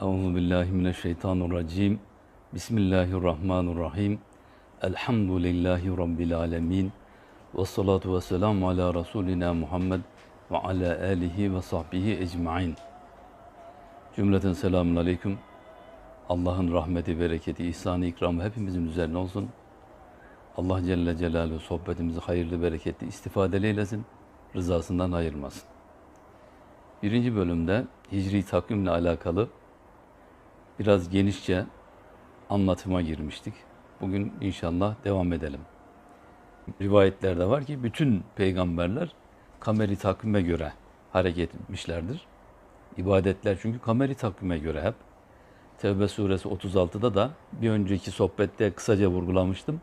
Euzu billahi mineşşeytanirracim. Bismillahirrahmanirrahim. Elhamdülillahi rabbil alamin. Ve salatu ve selamu ala Resulina Muhammed ve ala alihi ve sahbihi ecmaîn. Cümleten selamun aleyküm. Allah'ın rahmeti, bereketi, ihsanı, ikramı hepimizin üzerine olsun. Allah Celle Celaluhu sohbetimizi hayırlı, bereketli, istifadeli eylesin. Rızasından ayırmasın. Birinci bölümde hicri takvimle alakalı biraz genişçe anlatıma girmiştik. Bugün inşallah devam edelim. Rivayetlerde var ki bütün peygamberler kameri takvime göre hareket etmişlerdir. İbadetler çünkü kameri takvime göre hep. Tevbe suresi 36'da da bir önceki sohbette kısaca vurgulamıştım.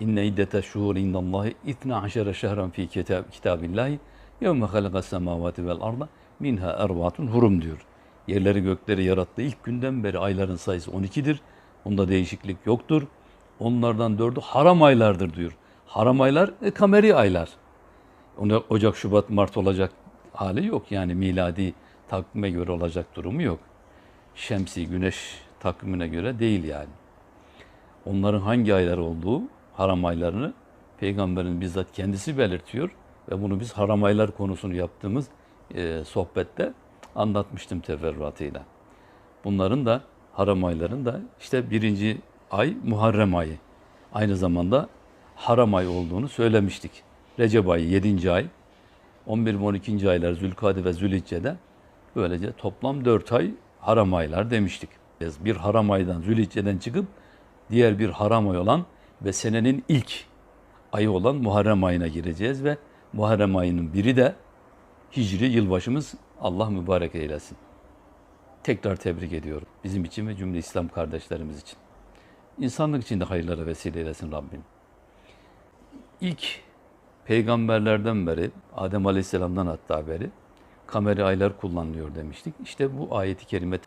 İnne iddete şuhur indallahi itna aşere şehran fi kitab, kitabillahi yevme halakas semavati vel arda minha ervatun hurum diyor. Yerleri gökleri yarattığı ilk günden beri ayların sayısı 12'dir. Onda değişiklik yoktur. Onlardan dördü haram aylardır diyor. Haram aylar e, kameri aylar. Onda Ocak, Şubat, Mart olacak hali yok. Yani miladi takvime göre olacak durumu yok. Şemsi, güneş takvimine göre değil yani. Onların hangi aylar olduğu haram aylarını peygamberin bizzat kendisi belirtiyor ve bunu biz haram aylar konusunu yaptığımız e, sohbette anlatmıştım teferruatıyla. Bunların da haram ayların da işte birinci ay Muharrem ayı. Aynı zamanda haram ay olduğunu söylemiştik. Recep ayı 7. ay, 11 ve 12. aylar Zülkade ve Zülhicce'de böylece toplam 4 ay haram aylar demiştik. Bir haram aydan Zülhicce'den çıkıp diğer bir haram ay olan ve senenin ilk ayı olan Muharrem ayına gireceğiz ve Muharrem ayının biri de Hicri yılbaşımız Allah mübarek eylesin. Tekrar tebrik ediyorum. Bizim için ve cümle İslam kardeşlerimiz için. İnsanlık için de hayırlara vesile eylesin Rabbim. İlk peygamberlerden beri, Adem Aleyhisselam'dan hatta beri kameri aylar kullanılıyor demiştik. İşte bu ayeti kerime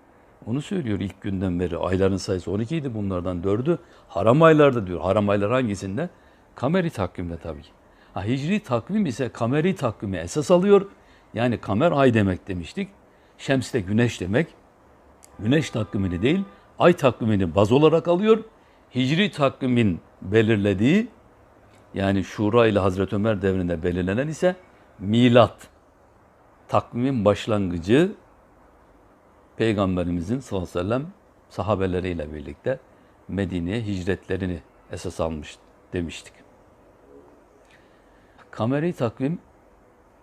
onu söylüyor ilk günden beri. Ayların sayısı 12 idi bunlardan 4'ü haram aylarda diyor. Haram aylar hangisinde? Kameri takvimde tabii ki. Ha, hicri takvim ise kameri takvimi esas alıyor. Yani kamer ay demek demiştik. Şems de güneş demek. Güneş takvimini değil, ay takvimini baz olarak alıyor. Hicri takvimin belirlediği yani Şura ile Hazreti Ömer devrinde belirlenen ise milat. Takvimin başlangıcı Peygamberimizin sallallahu aleyhi ve sellem sahabeleriyle birlikte Medine'ye hicretlerini esas almış demiştik. Kameri takvim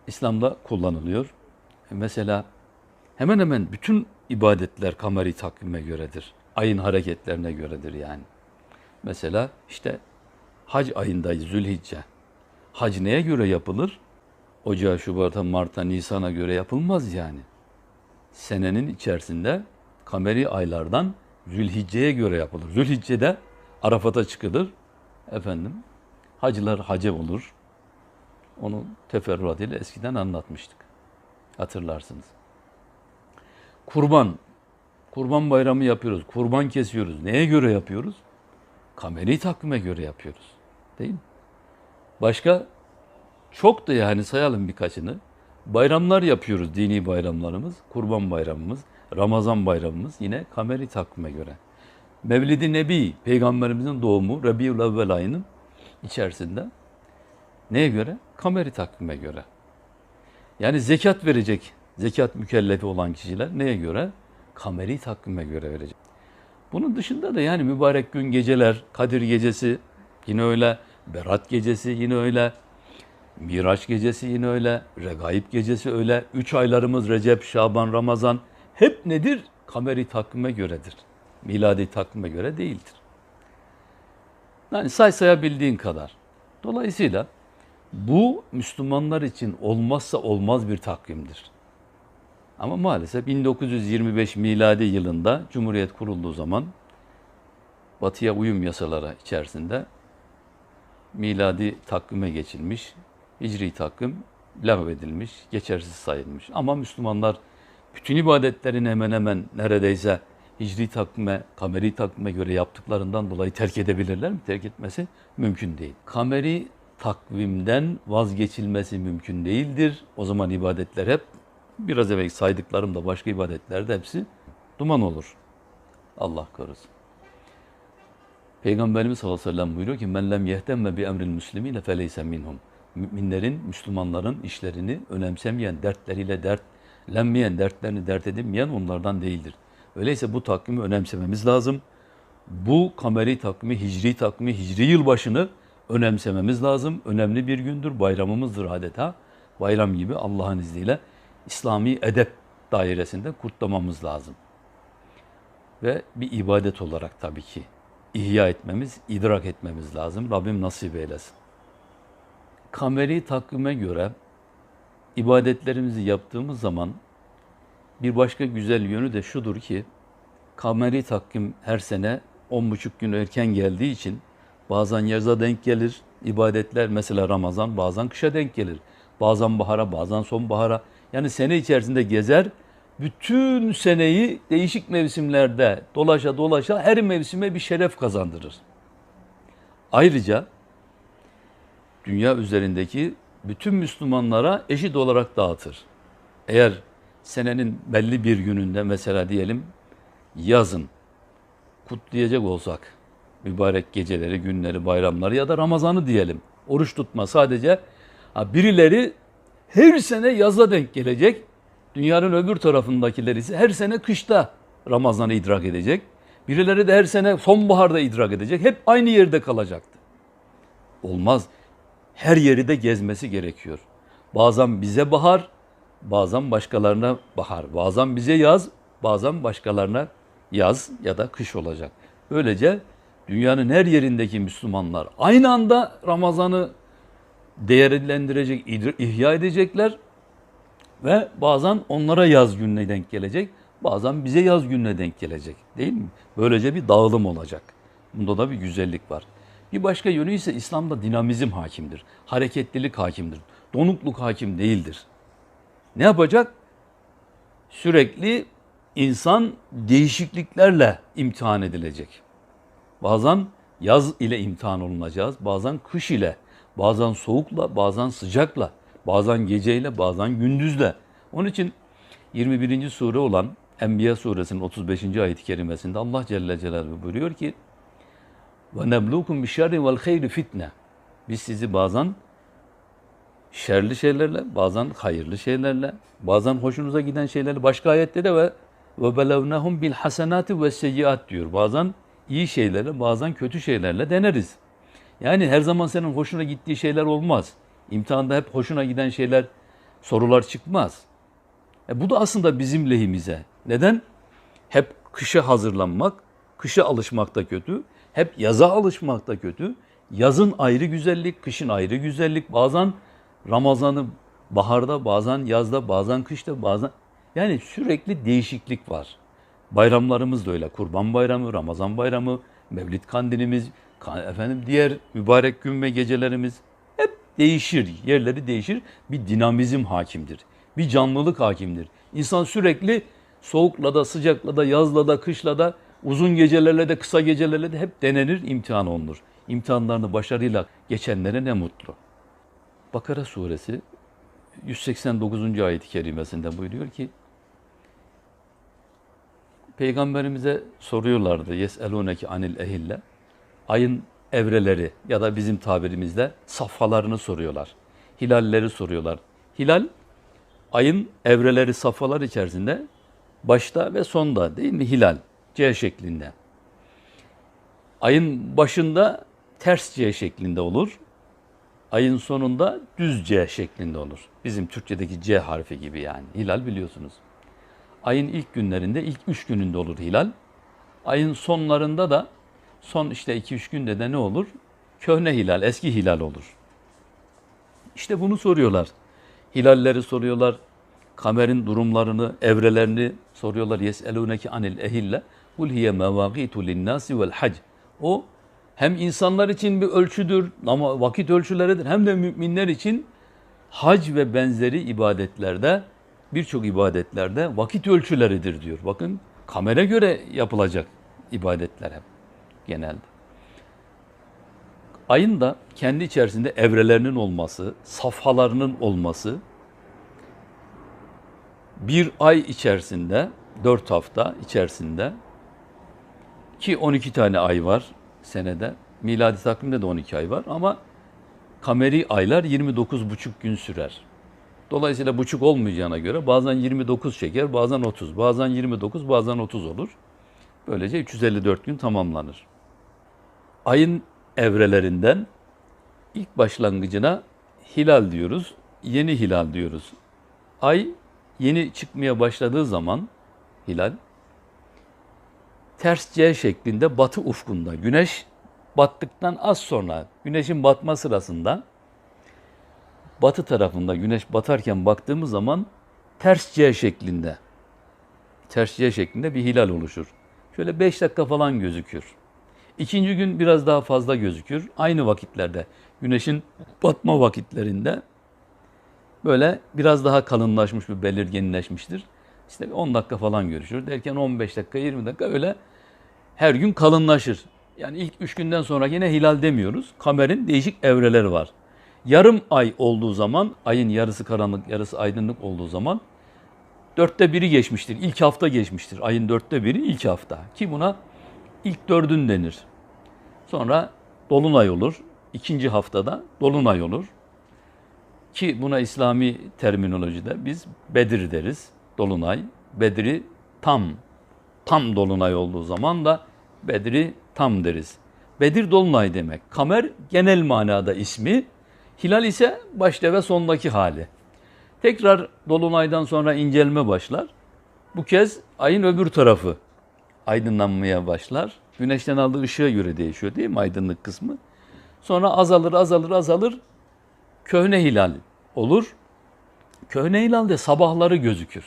İslam'da kullanılıyor. Mesela hemen hemen bütün ibadetler kameri takvime göredir. Ayın hareketlerine göredir yani. Mesela işte hac ayındayız Zülhicce. Hac neye göre yapılır? Ocağa, Şubat'a, Mart'a, Nisan'a göre yapılmaz yani. Senenin içerisinde kameri aylardan Zülhicce'ye göre yapılır. Zülhicce'de Arafat'a çıkılır. Efendim, hacılar hace olur. Onu teferruatıyla eskiden anlatmıştık. Hatırlarsınız. Kurban. Kurban bayramı yapıyoruz. Kurban kesiyoruz. Neye göre yapıyoruz? Kameri takvime göre yapıyoruz. Değil mi? Başka çok da yani sayalım birkaçını. Bayramlar yapıyoruz, dini bayramlarımız. Kurban bayramımız, Ramazan bayramımız yine kameri takvime göre. Mevlid-i Nebi, peygamberimizin doğumu Rabiul Evvel ayının içerisinde Neye göre? Kameri takvime göre. Yani zekat verecek, zekat mükellefi olan kişiler neye göre? Kameri takvime göre verecek. Bunun dışında da yani mübarek gün geceler, Kadir gecesi yine öyle, Berat gecesi yine öyle, Miraç gecesi yine öyle, Regaib gecesi öyle, üç aylarımız Recep, Şaban, Ramazan hep nedir? Kameri takvime göredir. Miladi takvime göre değildir. Yani say sayabildiğin kadar. Dolayısıyla bu Müslümanlar için olmazsa olmaz bir takvimdir. Ama maalesef 1925 miladi yılında Cumhuriyet kurulduğu zaman Batıya uyum yasaları içerisinde miladi takvime geçilmiş, hicri takvim lağvedilmiş, geçersiz sayılmış. Ama Müslümanlar bütün ibadetlerini hemen hemen neredeyse hicri takvime, kameri takvime göre yaptıklarından dolayı terk edebilirler mi? Terk etmesi mümkün değil. Kameri takvimden vazgeçilmesi mümkün değildir. O zaman ibadetler hep biraz evvel saydıklarım da başka ibadetler de hepsi Duman olur. Allah korusun. Peygamberimiz sallallahu aleyhi ve sellem buyuruyor ki men lem yehtemme bi emril müslimine feleyse minhum. Müminlerin, Müslümanların işlerini önemsemeyen, dertleriyle dertlenmeyen, dertlerini dert edinmeyen onlardan değildir. Öyleyse bu takvimi önemsememiz lazım. Bu kameri takvimi, hicri takvimi, hicri yılbaşını önemsememiz lazım. Önemli bir gündür, bayramımızdır adeta. Bayram gibi Allah'ın izniyle İslami edep dairesinde kutlamamız lazım. Ve bir ibadet olarak tabii ki ihya etmemiz, idrak etmemiz lazım. Rabbim nasip eylesin. Kameri takvime göre ibadetlerimizi yaptığımız zaman bir başka güzel yönü de şudur ki kameri takvim her sene 10,5 gün erken geldiği için bazen yaza denk gelir ibadetler mesela Ramazan bazen kışa denk gelir. Bazen bahara bazen sonbahara yani sene içerisinde gezer bütün seneyi değişik mevsimlerde dolaşa dolaşa her mevsime bir şeref kazandırır. Ayrıca dünya üzerindeki bütün Müslümanlara eşit olarak dağıtır. Eğer senenin belli bir gününde mesela diyelim yazın kutlayacak olsak mübarek geceleri, günleri, bayramları ya da Ramazan'ı diyelim. Oruç tutma sadece birileri her sene yaza denk gelecek. Dünyanın öbür tarafındakiler ise her sene kışta Ramazan'ı idrak edecek. Birileri de her sene sonbaharda idrak edecek. Hep aynı yerde kalacaktı. Olmaz. Her yeri de gezmesi gerekiyor. Bazen bize bahar, bazen başkalarına bahar. Bazen bize yaz, bazen başkalarına yaz ya da kış olacak. Böylece dünyanın her yerindeki Müslümanlar aynı anda Ramazan'ı değerlendirecek, ihya edecekler ve bazen onlara yaz gününe denk gelecek, bazen bize yaz gününe denk gelecek değil mi? Böylece bir dağılım olacak. Bunda da bir güzellik var. Bir başka yönü ise İslam'da dinamizm hakimdir. Hareketlilik hakimdir. Donukluk hakim değildir. Ne yapacak? Sürekli insan değişikliklerle imtihan edilecek. Bazen yaz ile imtihan olunacağız, bazen kış ile, bazen soğukla, bazen sıcakla, bazen geceyle, bazen gündüzle. Onun için 21. sure olan Enbiya suresinin 35. ayet-i kerimesinde Allah Celle Celaluhu buyuruyor ki ve neblukum bi şerri vel hayri fitne. Biz sizi bazen şerli şeylerle, bazen hayırlı şeylerle, bazen hoşunuza giden şeylerle başka ayette de ve ve belevnahum bil hasenati ve seyyiat diyor. Bazen iyi şeylerle, bazen kötü şeylerle deneriz. Yani her zaman senin hoşuna gittiği şeyler olmaz. İmtihanda hep hoşuna giden şeyler, sorular çıkmaz. E bu da aslında bizim lehimize. Neden? Hep kışa hazırlanmak, kışa alışmak da kötü. Hep yaza alışmak da kötü. Yazın ayrı güzellik, kışın ayrı güzellik. Bazen Ramazan'ı baharda, bazen yazda, bazen kışta, bazen... Yani sürekli değişiklik var. Bayramlarımız da öyle. Kurban Bayramı, Ramazan Bayramı, Mevlid Kandilimiz, efendim diğer mübarek gün ve gecelerimiz hep değişir. Yerleri değişir. Bir dinamizm hakimdir. Bir canlılık hakimdir. İnsan sürekli soğukla da, sıcakla da, yazla da, kışla da, uzun gecelerle de, kısa gecelerle de hep denenir, imtihan olunur. İmtihanlarını başarıyla geçenlere ne mutlu. Bakara suresi 189. ayet-i kerimesinde buyuruyor ki Peygamberimize soruyorlardı yeseluneki anil ehille ayın evreleri ya da bizim tabirimizde safhalarını soruyorlar. Hilalleri soruyorlar. Hilal ayın evreleri safhalar içerisinde başta ve sonda değil mi hilal C şeklinde. Ayın başında ters C şeklinde olur. Ayın sonunda düz C şeklinde olur. Bizim Türkçedeki C harfi gibi yani. Hilal biliyorsunuz. Ayın ilk günlerinde, ilk üç gününde olur hilal. Ayın sonlarında da son işte iki üç günde de ne olur? Köhne hilal, eski hilal olur. İşte bunu soruyorlar. Hilalleri soruyorlar. Kamerin durumlarını, evrelerini soruyorlar. Yeseluneki anil ehille. Kul hiye mevagitu linnâsi vel hac. O hem insanlar için bir ölçüdür ama vakit ölçüleridir hem de müminler için hac ve benzeri ibadetlerde birçok ibadetlerde vakit ölçüleridir diyor. Bakın kamera göre yapılacak ibadetler hep genelde. Ayın da kendi içerisinde evrelerinin olması, safhalarının olması bir ay içerisinde 4 hafta içerisinde ki 12 tane ay var senede. Miladi takvimde de 12 ay var ama kameri aylar 29,5 gün sürer. Dolayısıyla buçuk olmayacağına göre bazen 29 çeker, bazen 30, bazen 29, bazen 30 olur. Böylece 354 gün tamamlanır. Ayın evrelerinden ilk başlangıcına hilal diyoruz, yeni hilal diyoruz. Ay yeni çıkmaya başladığı zaman hilal ters C şeklinde batı ufkunda. Güneş battıktan az sonra güneşin batma sırasında batı tarafında güneş batarken baktığımız zaman ters C şeklinde ters C şeklinde bir hilal oluşur. Şöyle 5 dakika falan gözükür. İkinci gün biraz daha fazla gözükür. Aynı vakitlerde güneşin batma vakitlerinde böyle biraz daha kalınlaşmış bir belirginleşmiştir. İşte 10 dakika falan görüşür. Derken 15 dakika 20 dakika öyle her gün kalınlaşır. Yani ilk 3 günden sonra yine hilal demiyoruz. Kamerin değişik evreleri var. Yarım ay olduğu zaman, ayın yarısı karanlık, yarısı aydınlık olduğu zaman dörtte biri geçmiştir. İlk hafta geçmiştir. Ayın dörtte biri ilk hafta. Ki buna ilk dördün denir. Sonra dolunay olur. İkinci haftada dolunay olur. Ki buna İslami terminolojide biz Bedir deriz. Dolunay. Bedri tam. Tam dolunay olduğu zaman da Bedri tam deriz. Bedir dolunay demek. Kamer genel manada ismi. Hilal ise başta ve sondaki hali. Tekrar dolunaydan sonra incelme başlar. Bu kez ayın öbür tarafı aydınlanmaya başlar. Güneşten aldığı ışığa göre değişiyor değil mi aydınlık kısmı? Sonra azalır, azalır, azalır. Köhne hilal olur. Köhne hilal de sabahları gözükür.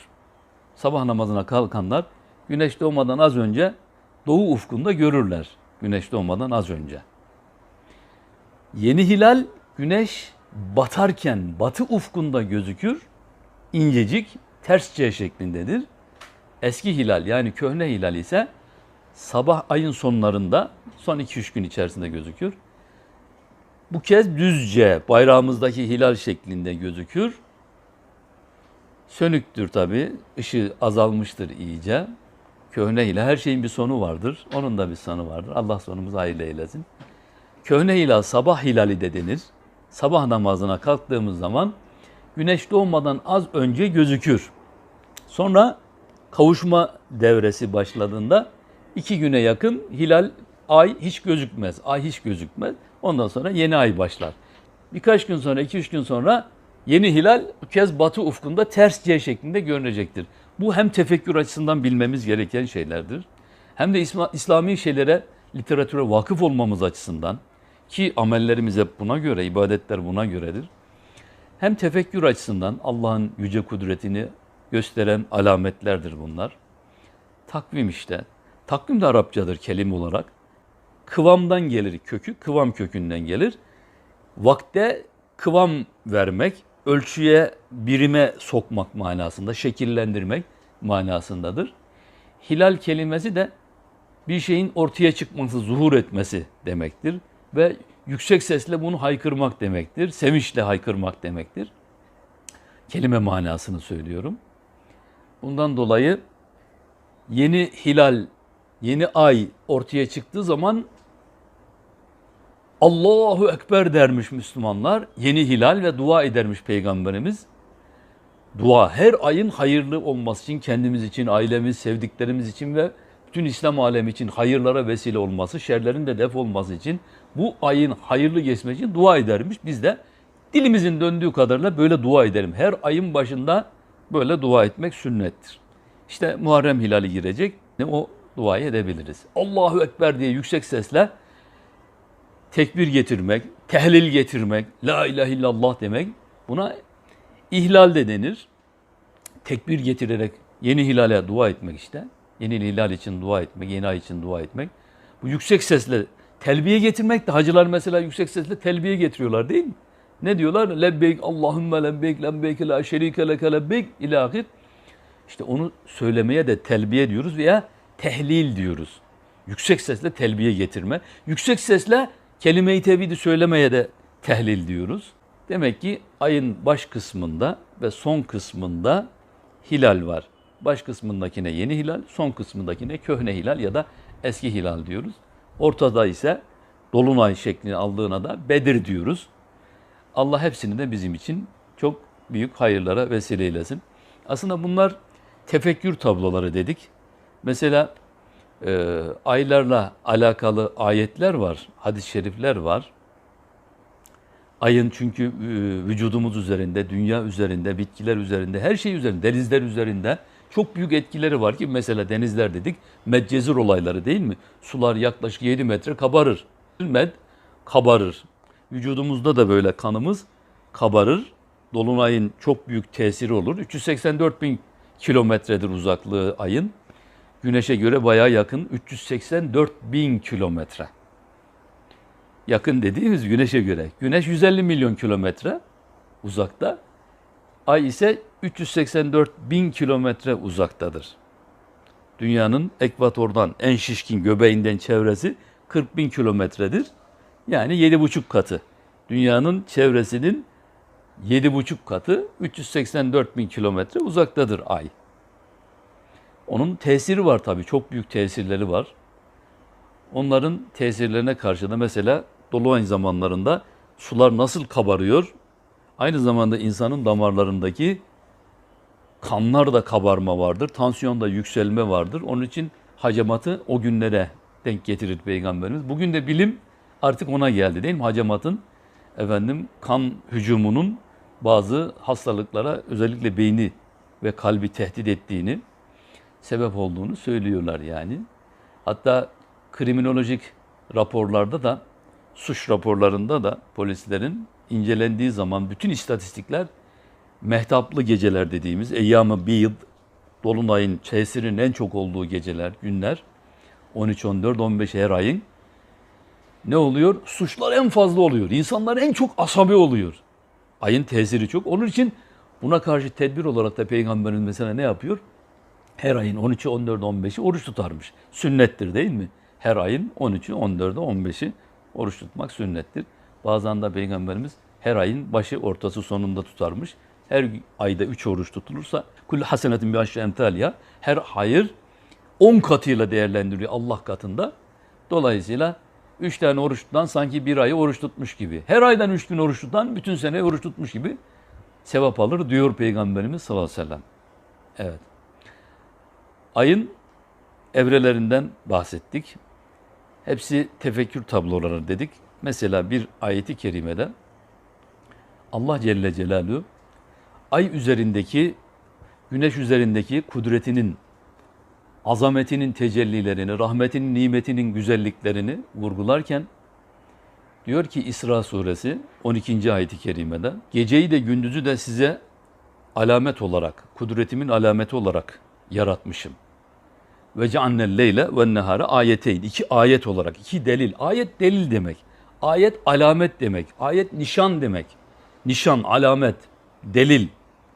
Sabah namazına kalkanlar güneş doğmadan az önce doğu ufkunda görürler. Güneş doğmadan az önce. Yeni hilal güneş batarken batı ufkunda gözükür. İncecik ters C şeklindedir. Eski hilal yani köhne hilal ise sabah ayın sonlarında son 2-3 gün içerisinde gözükür. Bu kez düzce bayrağımızdaki hilal şeklinde gözükür. Sönüktür tabi, ışığı azalmıştır iyice. Köhne hilal, her şeyin bir sonu vardır. Onun da bir sonu vardır. Allah sonumuzu hayırlı eylesin. Köhne hilal sabah hilali de denir. Sabah namazına kalktığımız zaman güneş doğmadan az önce gözükür. Sonra kavuşma devresi başladığında iki güne yakın hilal ay hiç gözükmez. Ay hiç gözükmez. Ondan sonra yeni ay başlar. Birkaç gün sonra, iki üç gün sonra yeni hilal bu kez batı ufkunda ters C şeklinde görünecektir. Bu hem tefekkür açısından bilmemiz gereken şeylerdir. Hem de İslami şeylere, literatüre vakıf olmamız açısından ki amellerimiz hep buna göre, ibadetler buna göredir. Hem tefekkür açısından Allah'ın yüce kudretini gösteren alametlerdir bunlar. Takvim işte. Takvim de Arapçadır kelime olarak. Kıvamdan gelir kökü, kıvam kökünden gelir. Vakte kıvam vermek, ölçüye, birime sokmak manasında, şekillendirmek manasındadır. Hilal kelimesi de bir şeyin ortaya çıkması, zuhur etmesi demektir. Ve yüksek sesle bunu haykırmak demektir. Sevinçle haykırmak demektir. Kelime manasını söylüyorum. Bundan dolayı yeni hilal, yeni ay ortaya çıktığı zaman Allahu Ekber dermiş Müslümanlar. Yeni hilal ve dua edermiş Peygamberimiz. Dua her ayın hayırlı olması için kendimiz için, ailemiz, sevdiklerimiz için ve bütün İslam alemi için hayırlara vesile olması, şerlerin de def olması için bu ayın hayırlı geçmesi için dua edermiş. Biz de dilimizin döndüğü kadarıyla böyle dua edelim. Her ayın başında böyle dua etmek sünnettir. İşte Muharrem hilali girecek. Ne o duayı edebiliriz. Allahu Ekber diye yüksek sesle tekbir getirmek, tehlil getirmek, la ilahe illallah demek buna ihlal de denir. Tekbir getirerek yeni hilale dua etmek işte. Yeni hilal için dua etmek, yeni ay için dua etmek. Bu yüksek sesle telbiye getirmek de hacılar mesela yüksek sesle telbiye getiriyorlar değil mi? Ne diyorlar? Lebbeyk Allahümme lebbeyk lebbeyk la şerike leke lebbeyk ilahir. İşte onu söylemeye de telbiye diyoruz veya tehlil diyoruz. Yüksek sesle telbiye getirme. Yüksek sesle kelime-i tevhidi söylemeye de tehlil diyoruz. Demek ki ayın baş kısmında ve son kısmında hilal var. Baş kısmındakine yeni hilal, son kısmındakine köhne hilal ya da eski hilal diyoruz. Ortada ise dolunay şeklini aldığına da Bedir diyoruz. Allah hepsini de bizim için çok büyük hayırlara vesile eylesin. Aslında bunlar tefekkür tabloları dedik. Mesela e, aylarla alakalı ayetler var, hadis-i şerifler var. Ayın çünkü e, vücudumuz üzerinde, dünya üzerinde, bitkiler üzerinde, her şey üzerinde, denizler üzerinde çok büyük etkileri var ki mesela denizler dedik, medcezir olayları değil mi? Sular yaklaşık 7 metre kabarır. Med kabarır. Vücudumuzda da böyle kanımız kabarır. Dolunayın çok büyük tesiri olur. 384 bin kilometredir uzaklığı ayın. Güneşe göre bayağı yakın 384 bin kilometre. Yakın dediğimiz güneşe göre. Güneş 150 milyon kilometre uzakta. Ay ise 384 bin kilometre uzaktadır. Dünyanın ekvatordan en şişkin göbeğinden çevresi 40 bin kilometredir. Yani 7,5 katı. Dünyanın çevresinin 7,5 katı 384 bin kilometre uzaktadır ay. Onun tesiri var tabii. Çok büyük tesirleri var. Onların tesirlerine karşı da mesela dolunay zamanlarında sular nasıl kabarıyor? Aynı zamanda insanın damarlarındaki kanlar da kabarma vardır. Tansiyonda yükselme vardır. Onun için hacamatı o günlere denk getirir Peygamberimiz. Bugün de bilim artık ona geldi değil mi? Hacamatın efendim kan hücumunun bazı hastalıklara özellikle beyni ve kalbi tehdit ettiğini sebep olduğunu söylüyorlar yani. Hatta kriminolojik raporlarda da suç raporlarında da polislerin incelendiği zaman bütün istatistikler mehtaplı geceler dediğimiz eyyam-ı biyid dolunayın tesirinin en çok olduğu geceler, günler 13, 14, 15 her ayın ne oluyor? Suçlar en fazla oluyor. İnsanlar en çok asabi oluyor. Ayın tesiri çok. Onun için buna karşı tedbir olarak da Peygamberimiz mesela ne yapıyor? Her ayın 13'ü, 14'ü, 15'i oruç tutarmış. Sünnettir değil mi? Her ayın 13'ü, 14'ü, 15'i oruç tutmak sünnettir. Bazen de Peygamberimiz her ayın başı, ortası, sonunda tutarmış. Her ayda 3 oruç tutulursa kul hasenetin bir aşağı emtaliya her hayır 10 katıyla değerlendiriyor Allah katında. Dolayısıyla 3 tane oruç tutan sanki bir ayı oruç tutmuş gibi. Her aydan 3 gün oruç tutan bütün sene oruç tutmuş gibi sevap alır diyor Peygamberimiz sallallahu aleyhi ve sellem. Evet. Ayın evrelerinden bahsettik. Hepsi tefekkür tabloları dedik. Mesela bir ayeti kerimede Allah Celle Celaluhu ay üzerindeki, güneş üzerindeki kudretinin, azametinin tecellilerini, rahmetinin, nimetinin güzelliklerini vurgularken diyor ki İsra suresi 12. ayeti kerimede geceyi de gündüzü de size alamet olarak, kudretimin alameti olarak yaratmışım. Ve ceannel leyle ve nehare ayeteyn. İki ayet olarak, iki delil. Ayet delil demek. Ayet alamet demek. Ayet nişan demek. Nişan, alamet, delil,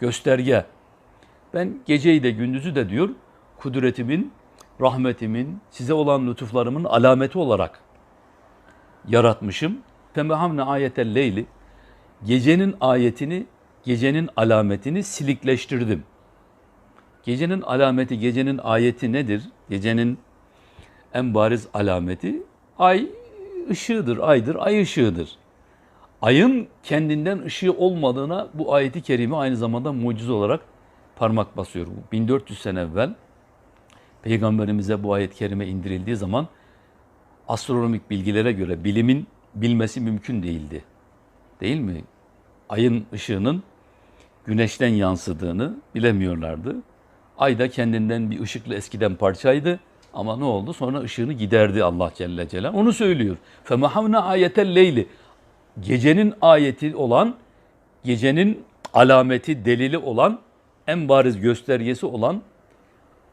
gösterge. Ben geceyi de gündüzü de diyor kudretimin, rahmetimin, size olan lütuflarımın alameti olarak yaratmışım. Femehamne ayetel leyli. Gecenin ayetini, gecenin alametini silikleştirdim. Gecenin alameti, gecenin ayeti nedir? Gecenin en bariz alameti ay ışığıdır, aydır, ay ışığıdır Ayın kendinden ışığı olmadığına bu ayeti kerime aynı zamanda mucize olarak parmak basıyor. 1400 sene evvel Peygamberimize bu ayet-i kerime indirildiği zaman astronomik bilgilere göre bilimin bilmesi mümkün değildi. Değil mi? Ayın ışığının güneşten yansıdığını bilemiyorlardı. Ay da kendinden bir ışıklı eskiden parçaydı. Ama ne oldu? Sonra ışığını giderdi Allah Celle Celal. Onu söylüyor. فَمَحَوْنَا ayetel leyli. Gecenin ayeti olan, gecenin alameti, delili olan, en bariz göstergesi olan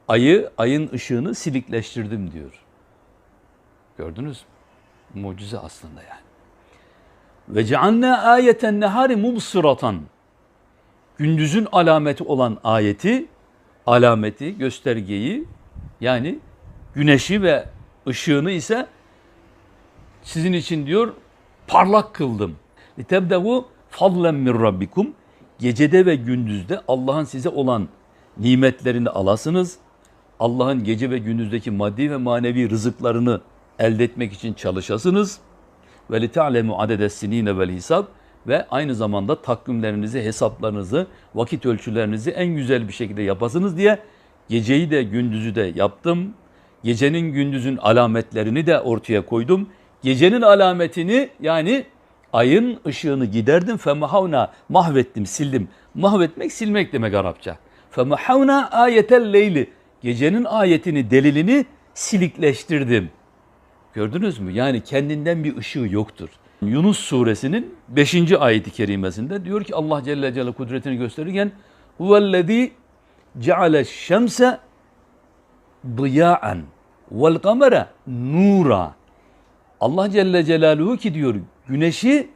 ayı, ayın ışığını silikleştirdim diyor. Gördünüz mü? Mucize aslında yani. Ve ceanne ayeten nehari mubsıratan. Gündüzün alameti olan ayeti, alameti, göstergeyi yani güneşi ve ışığını ise sizin için diyor parlak kıldım. Litebdevu fadlen min rabbikum. Gecede ve gündüzde Allah'ın size olan nimetlerini alasınız. Allah'ın gece ve gündüzdeki maddi ve manevi rızıklarını elde etmek için çalışasınız. Ve li ta'lemu adedes sinine vel hisab ve aynı zamanda takvimlerinizi, hesaplarınızı, vakit ölçülerinizi en güzel bir şekilde yapasınız diye geceyi de gündüzü de yaptım. Gecenin gündüzün alametlerini de ortaya koydum. Gecenin alametini yani ayın ışığını giderdim. Femahavna mahvettim, sildim. Mahvetmek silmek demek Arapça. Femahavna ayetel leyli. Gecenin ayetini, delilini silikleştirdim. Gördünüz mü? Yani kendinden bir ışığı yoktur. Yunus suresinin 5. ayeti kerimesinde diyor ki Allah Celle Celle kudretini gösterirken huvellezî ceale şemse diya'an vel kamera nura. Allah Celle Celaluhu ki diyor güneşi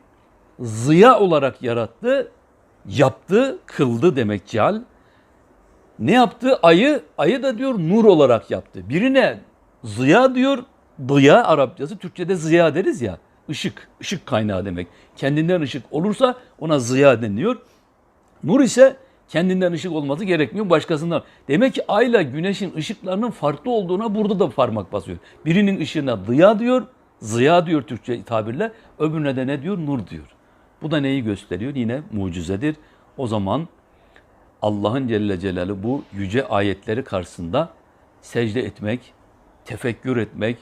ziya olarak yarattı, yaptı, kıldı demek ceal. Ne yaptı? Ayı, ayı da diyor nur olarak yaptı. Birine ziya diyor, Diya Arapçası, Türkçe'de ziya deriz ya. Işık, ışık kaynağı demek. Kendinden ışık olursa ona ziya deniliyor. Nur ise kendinden ışık olması gerekmiyor başkasından. Demek ki ayla güneşin ışıklarının farklı olduğuna burada da parmak basıyor. Birinin ışığına ziya diyor, ziya diyor Türkçe tabirle. Öbürüne de ne diyor? Nur diyor. Bu da neyi gösteriyor? Yine mucizedir. O zaman Allah'ın Celle Celaluhu bu yüce ayetleri karşısında secde etmek, tefekkür etmek,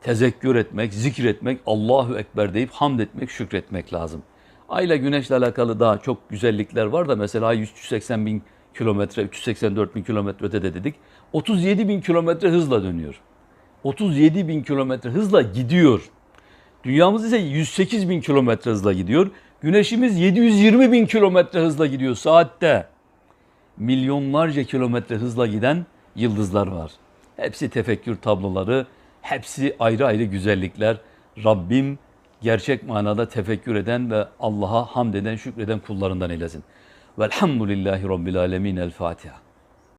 tezekkür etmek, zikretmek, Allahu Ekber deyip hamd etmek, şükretmek lazım. Ayla güneşle alakalı daha çok güzellikler var da mesela 380 bin kilometre, 384 bin kilometrede de dedik. 37 bin kilometre hızla dönüyor. 37 bin kilometre hızla gidiyor. Dünyamız ise 108 bin kilometre hızla gidiyor. Güneşimiz 720 bin kilometre hızla gidiyor saatte. Milyonlarca kilometre hızla giden yıldızlar var. Hepsi tefekkür tabloları, hepsi ayrı ayrı güzellikler. Rabbim gerçek manada tefekkür eden ve Allah'a hamd eden, şükreden kullarından eylesin. Velhamdülillahi Rabbil Alemin. El Fatiha.